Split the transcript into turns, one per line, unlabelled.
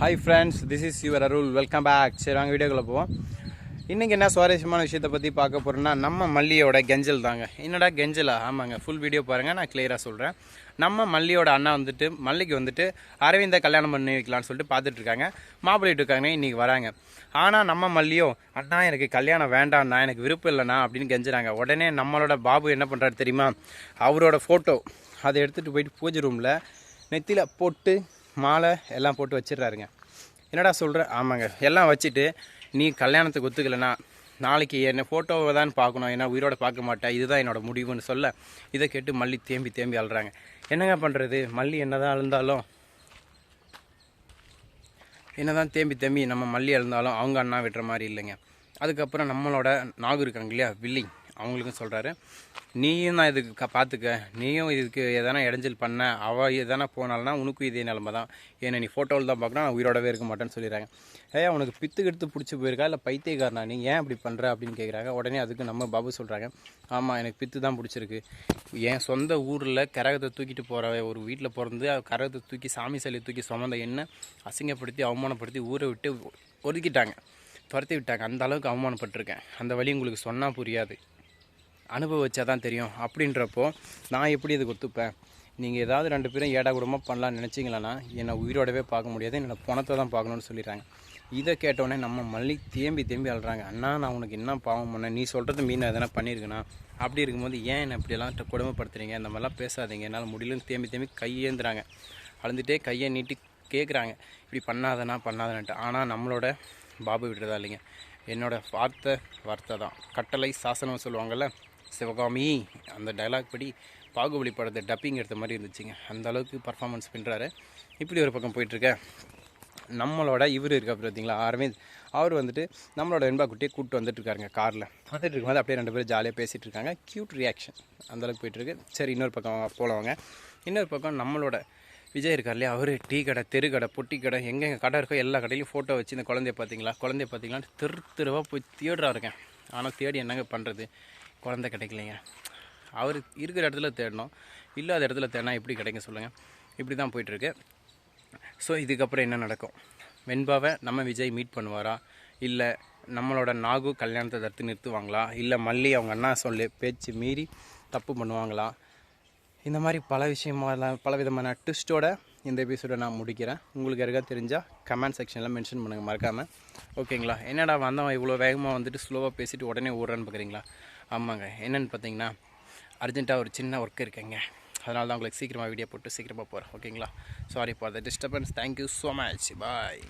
Hi friends this is your Arul welcome back சரி வாங்க வீடியோக்குள்ளே போவோம். இன்றைக்கி என்ன சுவாரஸ்யமான விஷயத்தை பற்றி பார்க்க போகிறோன்னா நம்ம மல்லியோட கெஞ்சல் தாங்க. என்னடா கெஞ்சலா? ஆமாங்க ஃபுல் வீடியோ பாருங்கள் நான் கிளியராக சொல்கிறேன் நம்ம மல்லியோட அண்ணா வந்துட்டு மல்லிக்கு வந்துட்டு அரவிந்த கல்யாணம் பண்ணி வைக்கலாம்னு சொல்லிட்டு பார்த்துட்ருக்காங்க மாப்பிள்ளிட்டு இருக்காங்க இன்றைக்கி வராங்க. ஆனால் நம்ம மல்லியோ அண்ணா எனக்கு கல்யாணம் வேண்டாம்ண்ணா எனக்கு விருப்பம் இல்லைண்ணா அப்படின்னு கெஞ்சுறாங்க. உடனே நம்மளோட பாபு என்ன பண்ணுறாரு தெரியுமா? அவரோட ஃபோட்டோ அதை எடுத்துகிட்டு போயிட்டு பூஜை ரூமில் நெத்தியில் போட்டு மாலை எல்லாம் போட்டு வச்சிடுறாருங்க. என்னடா சொல்கிற ஆமாங்க. எல்லாம் வச்சுட்டு நீ கல்யாணத்துக்கு ஒத்துக்கலைன்னா நாளைக்கு என்ன ஃபோட்டோவை தான் பார்க்கணும். ஏன்னா உயிரோட பார்க்க மாட்டேன். இதுதான் என்னோடய முடிவுன்னு சொல்ல இதை கேட்டு மல்லி தேம்பி தேம்பி அழுறாங்க. என்னங்க பண்ணுறது மல்லி என்னதான் அழுந்தாலும் என்னதான் தேம்பி தேம்பி நம்ம மல்லி அழுந்தாலும் அவங்க அண்ணா விடுற மாதிரி இல்லைங்க. அதுக்கப்புறம் நம்மளோட நாகு இருக்காங்க இல்லையா? வில்லிங் அவங்களுக்கும் சொல்கிறாரு நீயும் நான் இதுக்கு க பார்த்துக்க நீயும் இதுக்கு எதனா இடைஞ்சல் பண்ண அவள் எதனா போனால்னா உனக்கும் இதே நிலமை தான். ஏன்னா நீ ஃபோட்டோவில் தான் பார்க்கணும் நான் உயிரோடவே இருக்க மாட்டேன்னு சொல்லிடுறாங்க. ஏ உனக்கு பித்து கெடுத்து பிடிச்சி போயிருக்கா? இல்லை பைத்தியக்காரனா நீ? ஏன் அப்படி பண்ணுற அப்படின்னு கேட்குறாங்க உடனே அதுக்கு நம்ம பாபு சொல்கிறாங்க ஆமாம் எனக்கு பித்து தான் பிடிச்சிருக்கு. என் சொந்த ஊரில் கரகத்தை தூக்கிட்டு போகிற ஒரு வீட்டில் பிறந்து கரகத்தை தூக்கி சாமி சிலையை தூக்கி சுமந்த என்ன அசிங்கப்படுத்தி அவமானப்படுத்தி ஊரை விட்டு ஒதுக்கிட்டாங்க. துரத்தி விட்டாங்க. அந்த அளவுக்கு அவமானப்பட்டிருக்கேன். அந்த வழி உங்களுக்கு சொன்னால் புரியாது. அனுபவிச்சா தான் தெரியும். அப்படின்றப்போ நான் எப்படி இதுக்கு ஒத்துப்பேன் நீங்கள் ஏதாவது ரெண்டு பேரும் ஏடா கூடமாக பண்ணலாம்னு நினச்சிங்களன்னா என்னை உயிரோடவே பார்க்க முடியாது என்னோட பணத்தை தான் பார்க்கணும்னு சொல்லிடுறாங்க. இதை கேட்டோடனே நம்ம மல்லி தேம்பி தேம்பி அழுறாங்க. அண்ணா நான் உனக்கு என்ன பாவம் பண்ணேன்? நீ சொல்கிறது மீன் எதனா பண்ணியிருக்கேனா? அப்படி இருக்கும்போது ஏன் என்னை இப்படியெல்லாம் கொடுமைப்படுத்துறீங்க? இந்த மாதிரிலாம் பேசாதீங்க. என்னால் முடியலன்னு தேம்பி தேம்பி கையேந்துறாங்க. அழுந்துட்டே கையை நீட்டி கேட்குறாங்க இப்படி பண்ணாதனா பண்ணாதனன்ட்டு ஆனால் நம்மளோட பாபு விடுறதா இல்லைங்க. என்னோடய வார்த்தை வார்த்தை தான். கட்டளை சாசனம் சொல்லுவாங்கள்ல சிவகாமி அந்த டைலாக் படி பாகுபலி படத்தை டப்பிங் எடுத்த மாதிரி இருந்துச்சுங்க. அந்த அளவுக்கு பர்ஃபார்மன்ஸ் பண்ணுறாரு இப்படி ஒரு பக்கம் போயிட்டுருக்க நம்மளோட இவர் இருக்கா பார்த்தீங்களா அரவிந்த். அவர் வந்துட்டு நம்மளோட வெண்பா குட்டியை கூப்பிட்டு வந்துட்டு இருக்காருங்க காரில். வந்துட்டு இருக்கும்போது அப்படியே ரெண்டு பேரும் ஜாலியாக பேசிகிட்டு இருக்காங்க. க்யூட் ரியாக்ஷன் அந்தளவுக்கு போயிட்டுருக்கு சரி இன்னொரு பக்கம் போலவங்க இன்னொரு பக்கம் நம்மளோட விஜய் இருக்கார் இல்லையா? அவர் டீ கடை தெரு கடை பொட்டி கடை எங்கெங்கே கடை இருக்கோ எல்லா கடையிலையும் ஃபோட்டோ வச்சு இந்த குழந்தைய பார்த்தீங்களா குழந்தைய பார்த்தீங்களா தெரு தெருவாக போய் தேடுறாருங்க. ஆனால் தேடி என்னங்க பண்ணுறது குழந்தை கிடைக்கலைங்க. அவர் இருக்கிற இடத்துல தேடணும். இல்லாத இடத்துல தேடினா எப்படி கிடைக்கும் சொல்லுங்கள் இப்படி தான் போயிட்டுருக்கு. ஸோ இதுக்கப்புறம் என்ன நடக்கும்? வெண்பாவை நம்ம விஜய் மீட் பண்ணுவாரா? இல்லை நம்மளோட நாகு கல்யாணத்தை தடுத்து நிறுத்துவாங்களா? இல்லை மல்லி அவங்க அண்ணா சொல்லி பேச்சு மீறி தப்பு பண்ணுவாங்களா? இந்த மாதிரி பல விஷயமெல்லாம் பல விதமான ட்விஸ்ட்டோட இந்த எபிசோடை நான் முடிக்கிறேன். உங்களுக்கு யாருக்கா தெரிஞ்சால் கமெண்ட் செக்ஷனில் மென்ஷன் பண்ணுங்கள் மறக்காமல் ஓகேங்களா? என்னடா வந்தவன் இவ்வளோ வேகமாக வந்துட்டு ஸ்லோவாக பேசிட்டு உடனே ஓடுறான்னு பார்க்குறீங்களா ஆமாங்க. என்னென்னு பார்த்தீங்கன்னா அர்ஜென்ட்டாக ஒரு சின்ன ஒர்க் இருக்குங்க. அதனால தான் உங்களுக்கு சீக்கிரமாக வீடியோ போட்டு சீக்கிரமாக போகிறேன் ஓகேங்களா? Sorry for the disturbance thank you so much bye